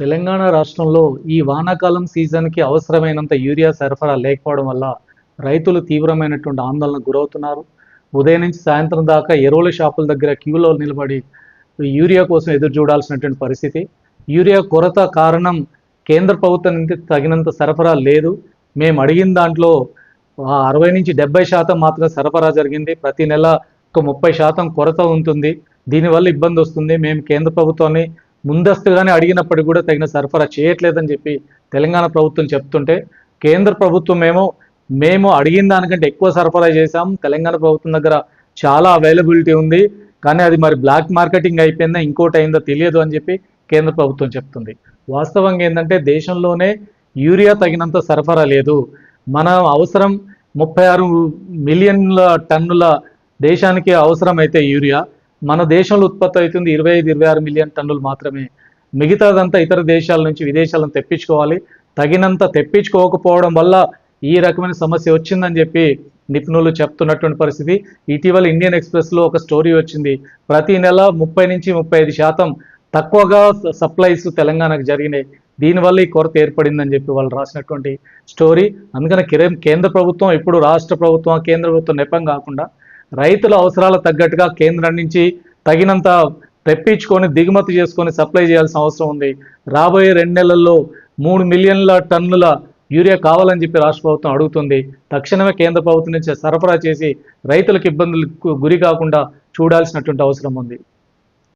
తెలంగాణ రాష్ట్రంలో ఈ వానాకాలం సీజన్కి అవసరమైనంత యూరియా సరఫరా లేకపోవడం వల్ల రైతులు తీవ్రమైనటువంటి ఆందోళనకు గురవుతున్నారు. ఉదయం నుంచి సాయంత్రం దాకా ఎరువుల షాపుల దగ్గర క్యూలో నిలబడి యూరియా కోసం ఎదురు చూడాల్సినటువంటి పరిస్థితి. యూరియా కొరత కారణం కేంద్ర ప్రభుత్వం నుంచి తగినంత సరఫరా లేదు. మేము అడిగిన దాంట్లో అరవై నుంచి డెబ్బై శాతం మాత్రమే సరఫరా జరిగింది. ప్రతి నెల ఒక ముప్పై శాతం కొరత ఉంటుంది. దీనివల్ల ఇబ్బంది వస్తుంది. మేము కేంద్ర ప్రభుత్వాన్ని ముందస్తుగానే అడిగినప్పటికీ కూడా తగిన సరఫరా చేయట్లేదని చెప్పి తెలంగాణ ప్రభుత్వం చెప్తుంటే కేంద్ర ప్రభుత్వం ఏమో మేము అడిగిన దానికంటే ఎక్కువ సరఫరా చేశాం. తెలంగాణ ప్రభుత్వం దగ్గర చాలా అవైలబిలిటీ ఉంది. కానీ అది మరి బ్లాక్ మార్కెటింగ్ అయిపోయిందా ఇంకోటి అయిందో తెలియదు అని చెప్పి కేంద్ర ప్రభుత్వం చెప్తుంది. వాస్తవంగా ఏంటంటే దేశంలోనే యూరియా తగినంత సరఫరా లేదు. మన అవసరం ముప్పై ఆరు మిలియన్ల టన్నుల దేశానికి అవసరమైతే యూరియా. మన దేశంలో ఉత్పత్తి అవుతుంది ఇరవై ఐదు ఇరవై ఆరు మిలియన్ టన్నులు మాత్రమే. మిగతాదంతా ఇతర దేశాల నుంచి విదేశాలను తెప్పించుకోవాలి. తగినంత తెప్పించుకోకపోవడం వల్ల ఈ రకమైన సమస్య వచ్చిందని చెప్పి నిపుణులు చెప్తున్నటువంటి పరిస్థితి. ఇటీవల ఇండియన్ ఎక్స్ప్రెస్లో ఒక స్టోరీ వచ్చింది. ప్రతి నెల ముప్పై నుంచి ముప్పై ఐదు శాతం తక్కువగా సప్లైస్ తెలంగాణకు జరిగినాయి. దీనివల్ల ఈ కొరత ఏర్పడిందని చెప్పి వాళ్ళు రాసినటువంటి స్టోరీ. అందుకని కేంద్ర ప్రభుత్వం ఇప్పుడు రాష్ట్ర ప్రభుత్వం కేంద్ర ప్రభుత్వం నెపం కాకుండా రైతుల అవసరాల తగ్గట్టుగా కేంద్రం నుంచి తగినంత తెప్పించుకొని దిగుమతి చేసుకొని సప్లై చేయాల్సిన అవసరం ఉంది. రాబోయే రెండు నెలల్లో మూడు మిలియన్ల టన్నుల యూరియా కావాలని చెప్పి రాష్ట్ర ప్రభుత్వం అడుగుతుంది. తక్షణమే కేంద్ర ప్రభుత్వం నుంచి సరఫరా చేసి రైతులకు ఇబ్బందులకు గురి కాకుండా చూడాల్సినటువంటి అవసరం ఉంది.